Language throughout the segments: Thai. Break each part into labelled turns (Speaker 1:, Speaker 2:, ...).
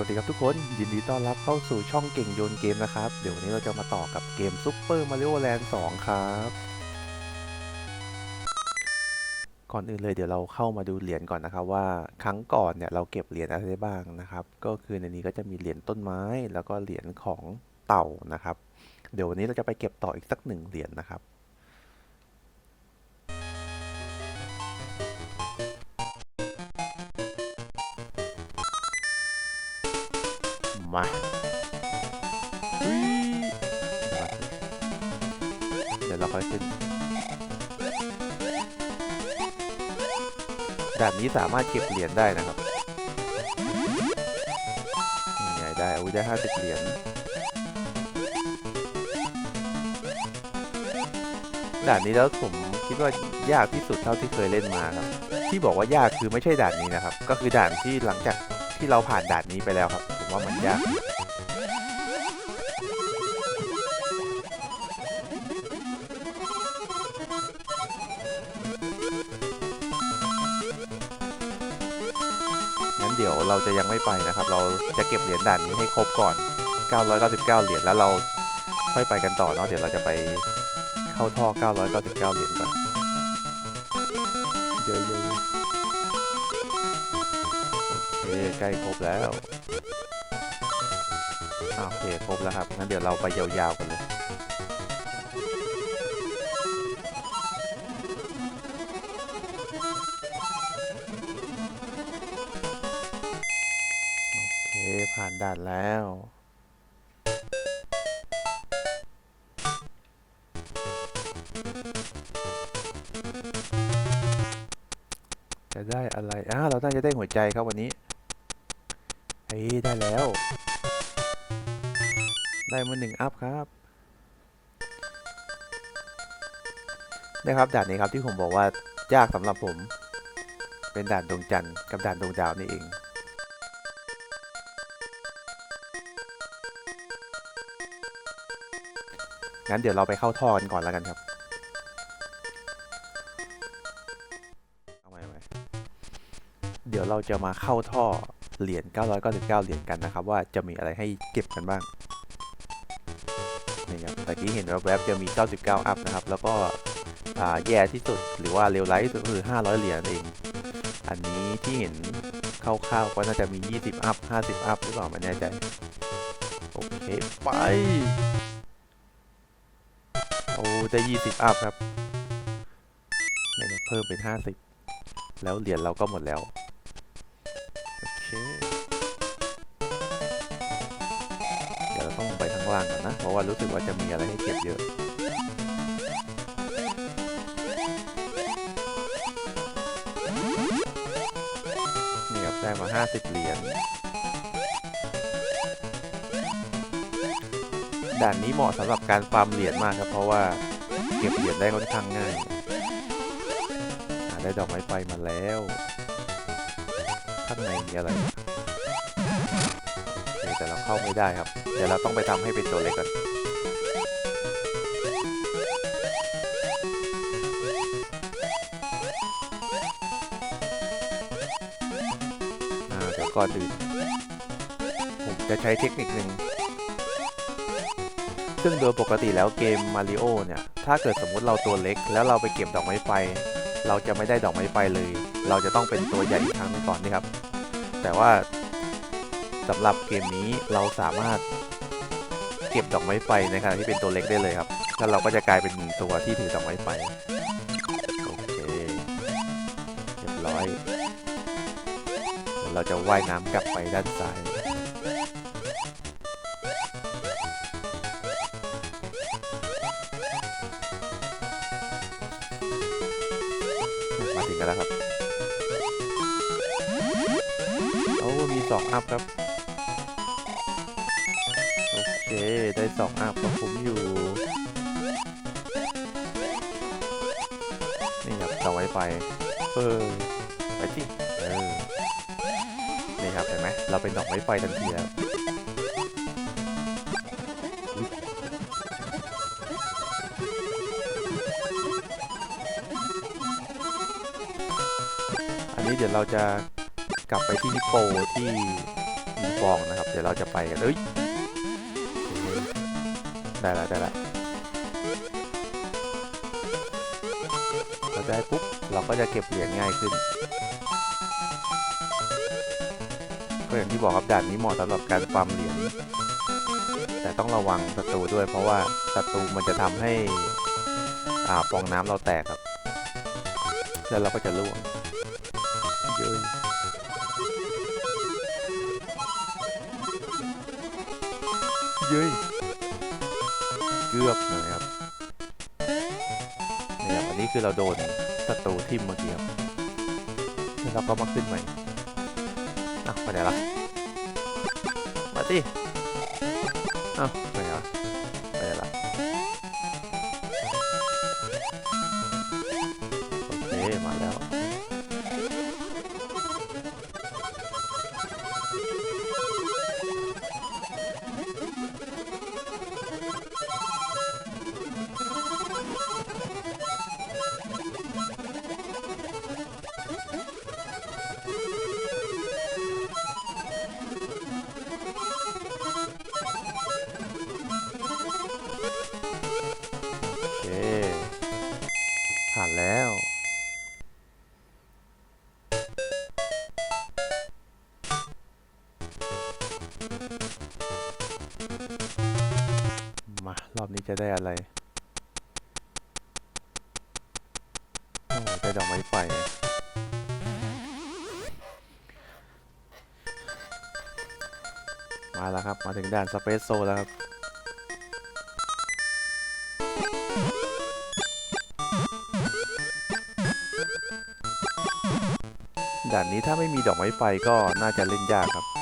Speaker 1: สวัสดีครับทุกคนยินดีต้อนรับเข้าสู่ช่องเก่งโยนเกมนะครับ เดี๋ยววันนี้เราจะมาต่อกับเกมซุปเปอร์มาริโอแลนด์2ครับ ก่อนอื่นเลยเดี๋ยวเราเข้ามาดูเหรียญก่อนนะครับว่าครั้งก่อนเนี่ยเราเก็บเหรียญอะไรได้บ้างนะครับ ก็คือในนี้ก็จะมีเหรียญต้นไม้แล้วก็เหรียญของเต่านะครับ เดี๋ยววันนี้เราจะไปเก็บต่ออีกสักหนึ่งเหรียญนะครับ มาเดี๋ยวเราค่อยขึ้นด่านนี้สามารถเก็บเหรียญได้นะครับนี่ไงได้อาวุธได้ห้าสิบเหรียญด่านนี้แล้วผมคิดว่ายากที่สุดเท่าที่เคยเล่นมาครับ ที่บอกว่ายากคือไม่ใช่ด่านนี้นะครับ ก็คือด่านที่หลังจากที่เราผ่านด่านนี้ไปแล้วครับ ว่ามันยากงั้นเดี๋ยวเราจะยังไม่ไปนะครับ เราจะเก็บเหรียญด่านนี้ให้ครบก่อน 999 เหรียญแล้วเราค่อยไปกันต่อเนาะเดี๋ยวเราจะไปเข้าท่อ 999 เหรียญก่อนเยอะๆโอเคใกล้ครบแล้ว อ่าโอเคครบแล้วครับงั้นเดี๋ยวเราไปยาวๆกันเลยโอเคผ่านด่านแล้วจะได้อะไรอ่าเราน่าจะได้หัวใจครับวันนี้เฮ้ยได้แล้ว ได้มาหนึ่งอัพครับนะครับด่านนี้ครับที่ผมบอกว่ายากสำหรับผม เป็นด่านดวงจันทร์กับด่านดวงดาวนี่เองงั้นเดี๋ยวเราไปเข้าท่อกันก่อนแล้วกันครับเอาไว้เอาไว้เดี๋ยวเราจะมาเข้าท่อเหรียญ999 เหรียญกันนะครับ ว่าจะมีอะไรให้เก็บกันบ้าง นี่ครับตะกี้เห็นแวบๆจะมี 99 อัพนะครับ แล้วก็แย่ที่สุดหรือว่าเลวร้ายที่สุดคือ 500 เหรียญเอง อันนี้ที่เห็นคร่าวๆก็น่าจะมี 20 อัพ 50 อัพหรือเปล่าไม่แน่ใจ โอเค ไป โอ้ได้ยี่สิบอัพครับนี่เพิ่มเป็นห้าสิบแล้วเหรียญเราก็หมดแล้วางล่างก่อนนะ เพราะว่ารู้สึกว่าจะมีอะไรให้เก็บเยอะนี่ครับได้มาห้าสิบเหรียญด่านนี้เหมาะสำหรับการฟาร์มเหรียญมากครับ เพราะว่าเก็บเหรียญได้ค่อนข้างง่ายได้ดอกไม้ไฟมาแล้ว ข้างในมีอะไรแต่เราเข้าไม่ได้ครับ เดี๋ยวเราต้องไปทำให้เป็นตัวเล็กก่อนเดี๋ยวก่อนอื่นผมจะใช้เทคนิคหนึ่งซึ่งโดยปกติแล้วเกมมาริโอเนี่ย ถ้าเกิดสมมุติเราตัวเล็ก แล้วเราไปเก็บดอกไม้ไฟ เราจะไม่ได้ดอกไม้ไฟเลย เราจะต้องเป็นตัวใหญ่อีกครั้งนึงก่อนนี่ครับ แต่ว่าสำหรับเกมนี้เราสามารถ เก็บดอกไม้ไฟในขณะที่เป็นตัวเล็กได้เลยครับ แล้วเราก็จะกลายเป็นตัวที่ถือดอกไม้ไฟ โอเคเรียบร้อยเราจะว่ายน้ำกลับไปด้านซ้ายมาถึงกันแล้วครับ โอ้มีสองอัพครับ เค ได้สองอัพก็คุ้มอยู่ นี่ครับต่อไว้ไปเออไปที่เออ นี่ครับเห็นไหมเราเป็นดอกไม้ไฟทันทีแล้วอุ๊ยอันนี้เดี๋ยวเราจะกลับไปที่ฮิปโปที่มีฟองนะครับ เดี๋ยวเราจะไปกันเอ้ย ได้ละได้ละเราได้ปุ๊บเราก็จะเก็บเหรียญง่ายขึ้น ก็อย่างที่บอกครับด่านนี้เหมาะสำหรับการฟาร์มเหรียญแต่ต้องระวังศัตรูด้วย เพราะว่าศัตรูมันจะทำให้อ่าฟองน้ำเราแตกครับ แล้วเราก็จะล่วงเยอะเย้ กือบนะครับเนี่ยอันนี้คือเราโดนศัตรูทิ่มเมื่อกี้ครับแล้วเราก็มาขึ้นใหม่อะไปไหนละมาดิอ้าวไปไหนละ ได้อะไรโอ้ได้ดอกไม้ไฟมาแล้วครับ มาถึงด่านสเปซโซแล้วครับด่านนี้ถ้าไม่มีดอกไม้ไฟก็น่าจะเล่นยากครับ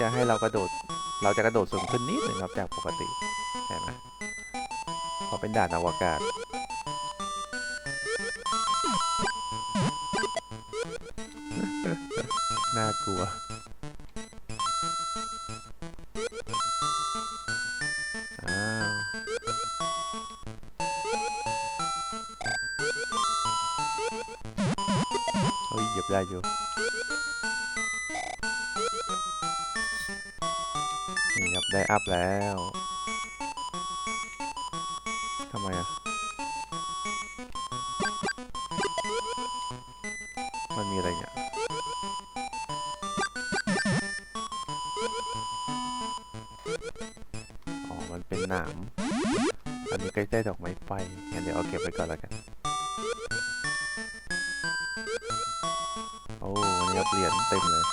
Speaker 1: จะให้เรากระโดด เราจะกระโดดสูงขึ้นนิดหนึ่งครับจากปกติเห็นไหมพราะเป็นด่านอวกาศ น่ากลัวอ้าวเฮ้ยเหยียบได้อยู่ ได้อัพแล้วทำไมอะ มันมีอะไรเนี่ยอ๋อ มันเป็นหนามอันนี้ใกล้ๆดอกไม้ไฟงั้นเดี๋ยวเอาเก็บไว้ก่อนแล้วกัน โอ้วันนี้เหรียญเต็มเลย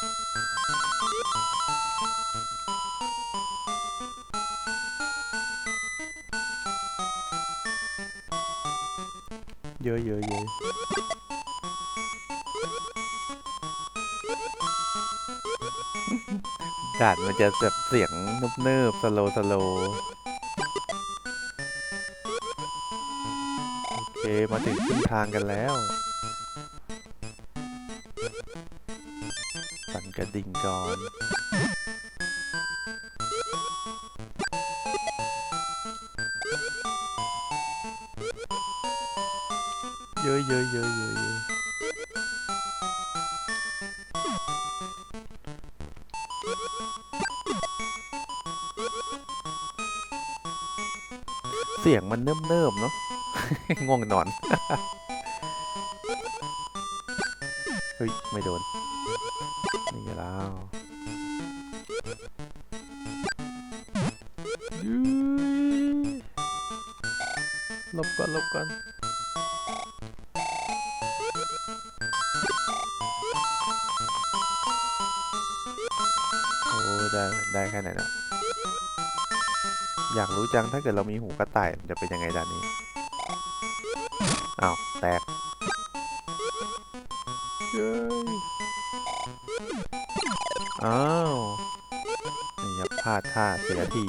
Speaker 1: เยอะเยอะเยอะด่านมันจะแบบเสียงนุบเนิบสโลสโลโอเค มาถึงครึ่งทางกันแล้ว สั่นกระดิ่งก่อน อะเยอะเยอะเยอะเยอะเสียงมันเนิ่มๆเนาะง่วงนอน เฮ้ย ไม่โดน นี่ไงแล้วหลบก่อนหลบก่อน โอ้ได้ได้แค่ไหนนะอยากรู้จังถ้าเกิดเรามีหูกระต่ายจะเป็นยังไงด้านนี้อ้าวแตกเย้อ้าวนี่ครับพลาดท่าเสียที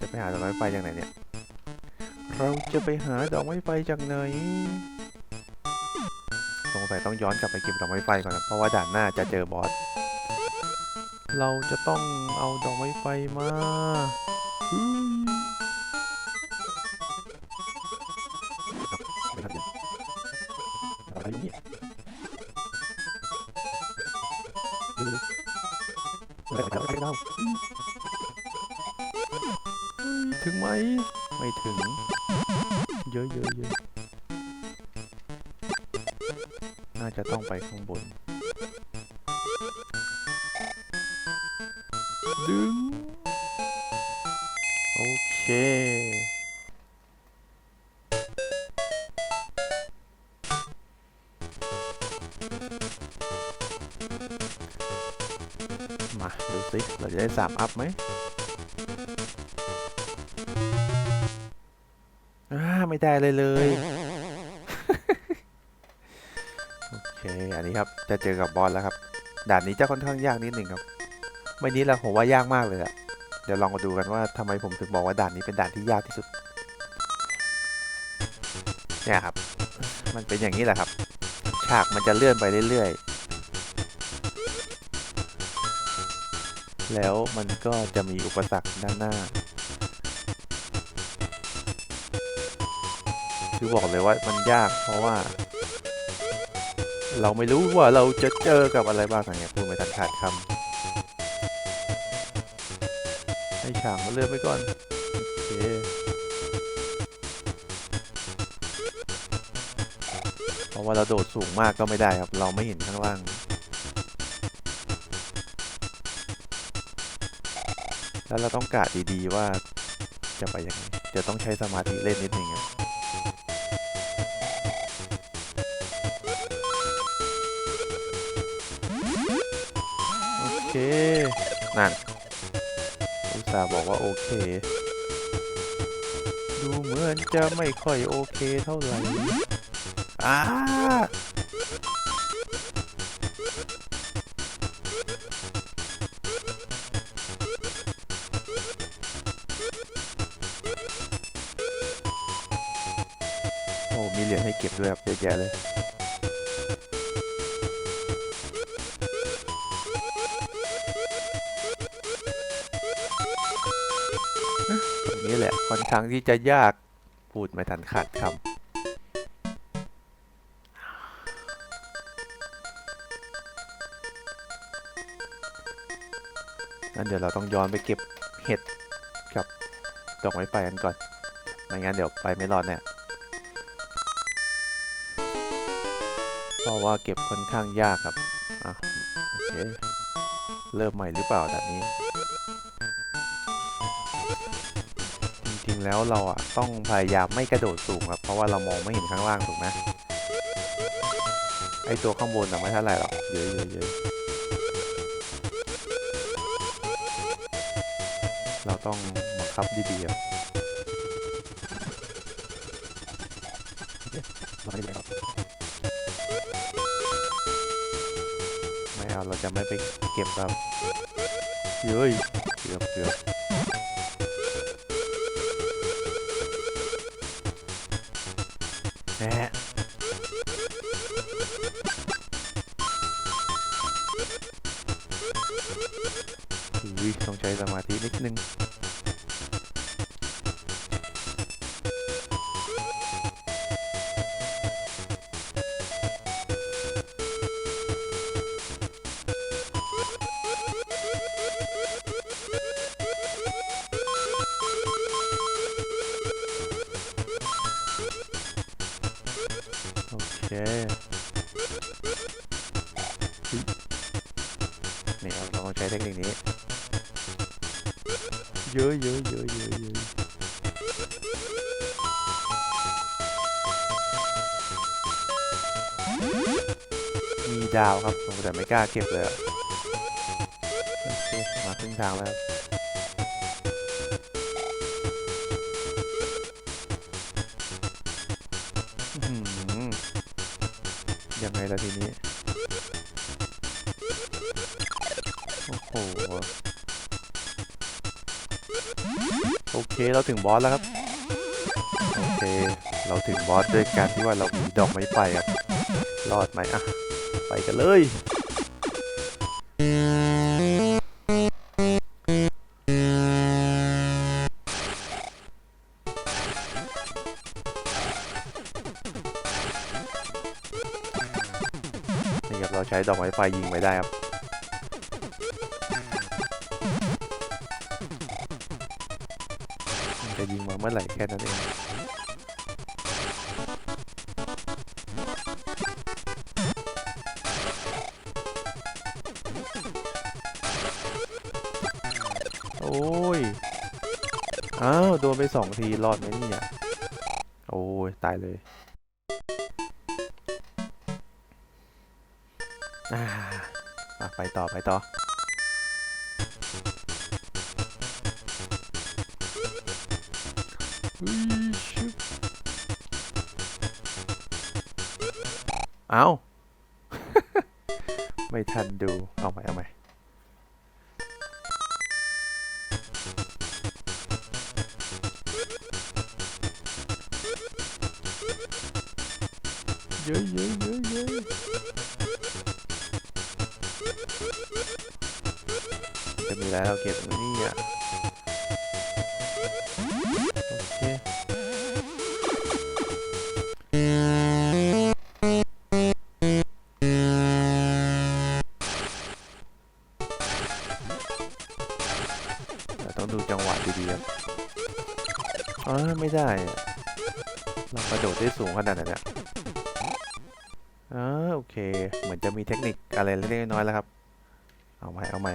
Speaker 1: จะไปหาดอกไม้ไฟจากไหนเนี่ย เราจะไปหาดอกไม้ไฟจากไหนสงสัยต้องย้อนกลับไปเก็บดอกไม้ไฟก่อนนะเพราะว่าด่านหน้าจะเจอบอส เราจะต้องเอาดอกไม้ไฟมาฮึ่ยไม่ทันเลยอะไรเนี่ยอะไรกันอะไดึง โอเค มา ดูสิ เราจะได้สามอัพไหมอ่าไม่ได้เลยเลย โอเค อันนี้ครับ จะเจอกับบอสแล้วครับ ด่านนี้จะค่อนข้างยากนิดหนึ่งครับ ไม่นี้แหละผมว่ายากมากเลยอะเดี๋ยวลองมาดูกันว่าทำไมผมถึงบอกว่าด่านนี้เป็นด่านที่ยากที่สุด เนี่ยครับ มันเป็นอย่างนี้แหละครับ ฉากมันจะเลื่อนไปเรื่อยๆ แล้วมันก็จะมีอุปสรรคด้านหน้า คือบอกเลยว่ามันยากเพราะว่า เราไม่รู้ว่าเราจะเจอกับอะไรบ้างอย่างเงี้ยพูดไม่ทันขาดคำ ฉากมันเลื่อนไปก่อน โอเคเพราะว่าเราโดดสูงมากก็ไม่ได้ครับ เราไม่เห็นข้างล่างแล้วเราต้องกะดีๆว่าจะไปยังไงจะต้องใช้สมาธิเล่นนิดนึงครับโอเค นั่น ตาบอกว่าโอเค ดูเหมือนจะไม่ค่อยโอเคเท่าไหร่อ้าโอ้มีเหรียญให้เก็บด้วยครับเยอะแยะเลย ค่อนข้างที่จะยากพูดไม่ทันขาดคำงั้นเดี๋ยวเราต้องย้อนไปเก็บเห็ดกับดอกไม้ไฟกันก่อน ไม่งั้นเดี๋ยวไปไม่รอดแน่เพราะว่าเก็บค่อนข้างยากครับ อะ โอเค เริ่มใหม่หรือเปล่าแบบนี้ ๆแล้วเราอะต้องพยายามไม่กระโดดสูงครับเพราะว่าเรามองไม่เห็นข้างล่างถูกไหมไอตัวข้างบนอะไม่เท่าไหร่หรอกเยอะเยอะเราต้องบังคับดีๆครับไม่เอาเราจะไม่ไปเก็บครับเย้ยเกือบเกือบ นะอุ้ยต้องใช้สมาธินิดนึง นี่เอาเราต้องใช้เทคนิคนี้ เยอะเยอะเยอะเยอะเยอะมีดาวครับผมแต่ไม่กล้าเก็บเลยอะโอเคมาครึ่งทางแล้ว โอเคเราถึงบอสแล้วครับ โอเค เราถึงบอสด้วยการที่ว่าเรามีดอกไม้ไฟครับ รอดไหมอะ ไปกันเลยนี่ครับเราใช้ดอกไม้ไฟยิงไปได้ครับ โอ้ย อ้าว โดนไปสองที รอดไหมเนี่ย โอ้ย ตายเลยอ่าอะไปต่อไปต่อเอา ไม่ทันดู เอาใหม่เอาใหม่ ยอะเยอะเยอะเยอะจะมีแล้วเราเก็บไว้นี่อะ เคเหมือนจะมีเทคนิคอะไรเล็กๆน้อยๆแล้วครับ เอาใหม่เอาใหม่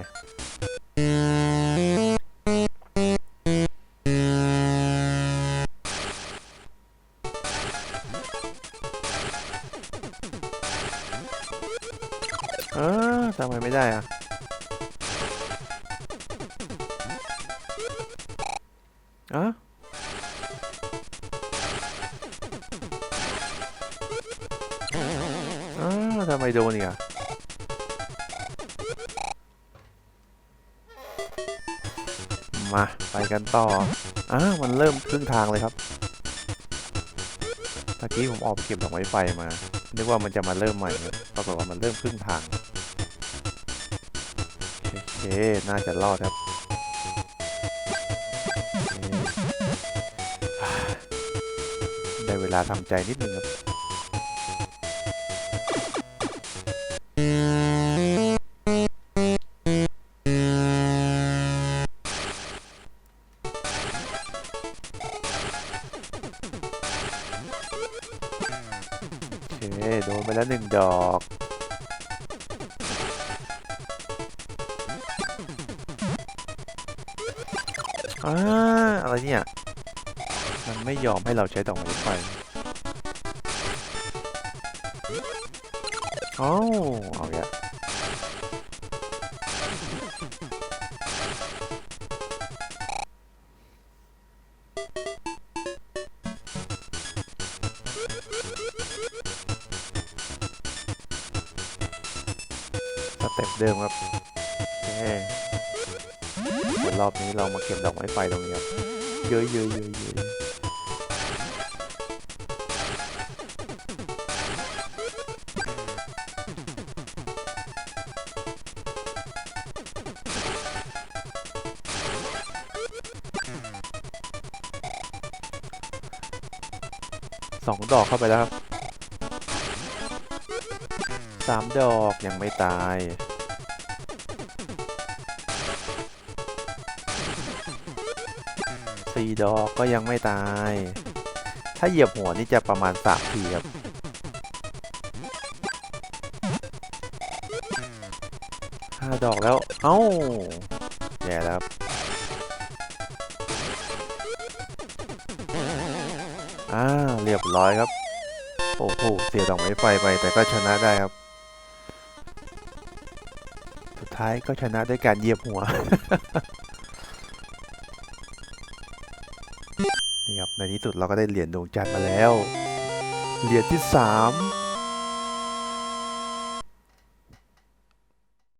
Speaker 1: มาไปกันต่ออ้าวมันเริ่มครึ่งทางเลยครับเมื่อกี้ผมออกไปเก็บดอกไม้ไฟมานึกว่ามันจะมาเริ่มใหม่ปรากฏว่ามันเริ่มครึ่งทางโอเคน่าจะรอดครับได้เวลาทำใจนิดนึงครับ โดนไปแล้วหนึ่งดอกอ่าอะไรเนี่ย มันไม่ยอมให้เราใช้ดอกไม้ไฟอ้าเอาอย่า ดิมครับโอเคเดี๋ยวรอบนี้เรามาเก็บดอกไม้ไฟตรงนี้ครับเยอะๆเยอะๆเยอะสองดอกเข้าไปแล้วครับสามดอกยังไม่ตาย ดอกก็ยังไม่ตาย ถ้าเหยียบหัวนี่จะประมาณสามทีครับ ห้าดอกแล้ว เอ้า แย่แล้วอ่า เรียบร้อยครับ โอ้โห เสียดอกไม้ไฟไปแต่ก็ชนะได้ครับ สุดท้ายก็ชนะด้วยการเหยียบหัว ครับในที่สุดเราก็ได้เหรียญดวงจันทร์มาแล้ว เหรียญที่สาม